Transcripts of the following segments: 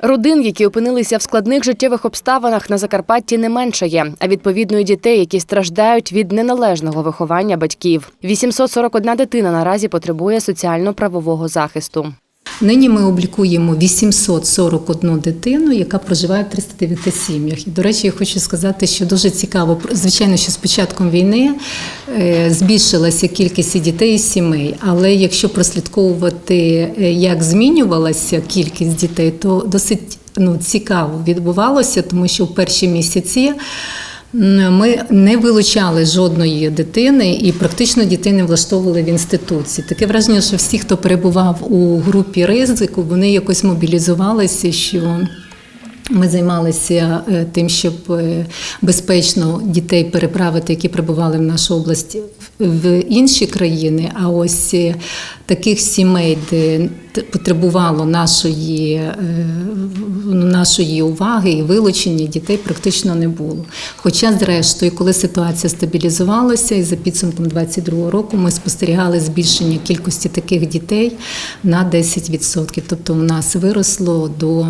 Родин, які опинилися в складних життєвих обставинах на Закарпатті, не менше є, а відповідно і дітей, які страждають від неналежного виховання батьків. 841 дитина наразі потребує соціально-правового захисту. Нині ми облікуємо 841 дитину, яка проживає в 309 сім'ях. І, до речі, я хочу сказати, що дуже цікаво, звичайно, що з початком війни е, збільшилася кількість дітей і сімей. Але якщо прослідковувати, е, як змінювалася кількість дітей, то досить ну, цікаво відбувалося, тому що в перші місяці. Ми не вилучали жодної дитини і практично дітей не влаштовували в інституції. Таке враження, що всі, хто перебував у групі ризику, вони якось мобілізувалися, що ми займалися е, тим, щоб е, безпечно дітей переправити, які прибували в нашу область в інші країни. А ось е, таких сімей, де потребувало нашої, нашої уваги і вилучення дітей практично не було. Хоча, зрештою, коли ситуація стабілізувалася, і за підсумком 2022 року ми спостерігали збільшення кількості таких дітей на 10%. Тобто, у нас виросло до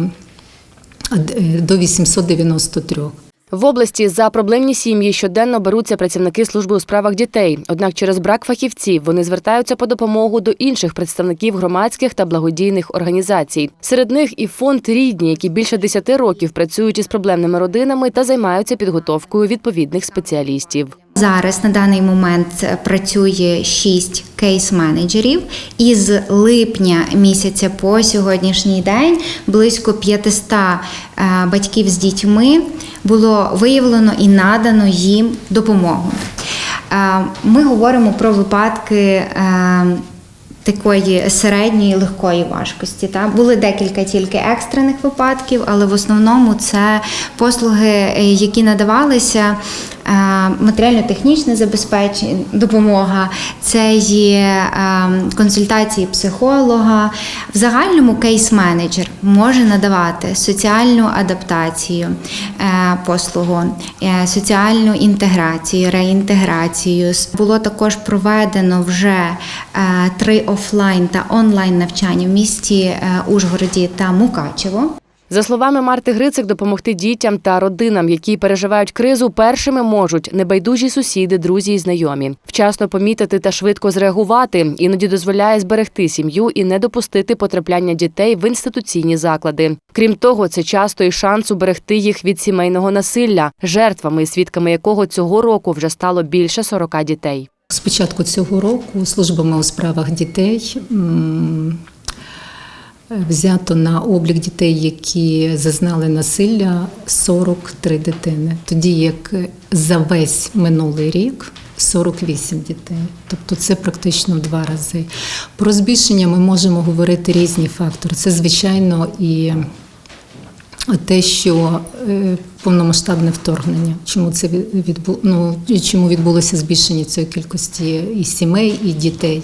е, до 893. В області за проблемні сім'ї щоденно беруться працівники служби у справах дітей. Однак через брак фахівців вони звертаються по допомогу до інших представників громадських та благодійних організацій. Серед них і фонд рідні, які більше 10 років працюють із проблемними родинами та займаються підготовкою відповідних спеціалістів. Зараз на даний момент працює 6 кейс-менеджерів. Із липня місяця по сьогоднішній день близько 500 е, батьків з дітьми було виявлено і надано їм допомогу. Е, Ми говоримо про випадки. е, Такої середньої легкої важкості. Та були декілька тільки екстрених випадків, але в основному це послуги, які надавалися, матеріально-технічне забезпечення, допомога, це є е, консультації психолога. В загальному кейс-менеджер може надавати соціальну адаптацію е, послугу, е, соціальну інтеграцію, реінтеграцію. Було також проведено вже е, три офлайн та онлайн навчання в місті е, Ужгороді та Мукачево. За словами Марти Грицик, допомогти дітям та родинам, які переживають кризу, першими можуть небайдужі сусіди, друзі і знайомі. Вчасно помітити та швидко зреагувати іноді дозволяє зберегти сім'ю і не допустити потрапляння дітей в інституційні заклади. Крім того, це часто і шанс уберегти їх від сімейного насилля, жертвами і свідками якого цього року вже стало більше 40 дітей. З початку цього року службами у справах дітей взято на облік дітей, які зазнали насилля 43 дитини. Тоді як за весь минулий рік 48 дітей. Тобто це практично в два рази. Про збільшення ми можемо говорити різні фактори. Це, звичайно, і те, що е, повномасштабне вторгнення, чому це відбу... ну, чому відбулося збільшення цієї кількості і сімей, і дітей.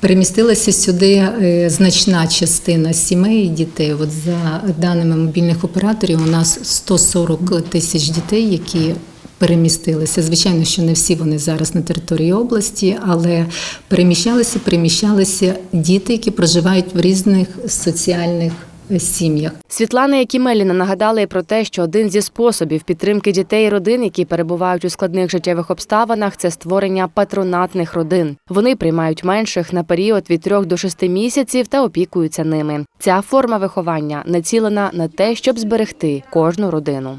Перемістилася сюди е, значна частина сімей і дітей. От за даними мобільних операторів, у нас 140 тисяч дітей, які перемістилися. Звичайно, що не всі вони зараз на території області, але переміщалися, переміщалися діти, які проживають в різних соціальних сім'ях. Світлана Якімеліна нагадала і про те, що один зі способів підтримки дітей і родин, які перебувають у складних життєвих обставинах, це створення патронатних родин. Вони приймають менших на період від 3 до 6 місяців та опікуються ними. Ця форма виховання націлена на те, щоб зберегти кожну родину.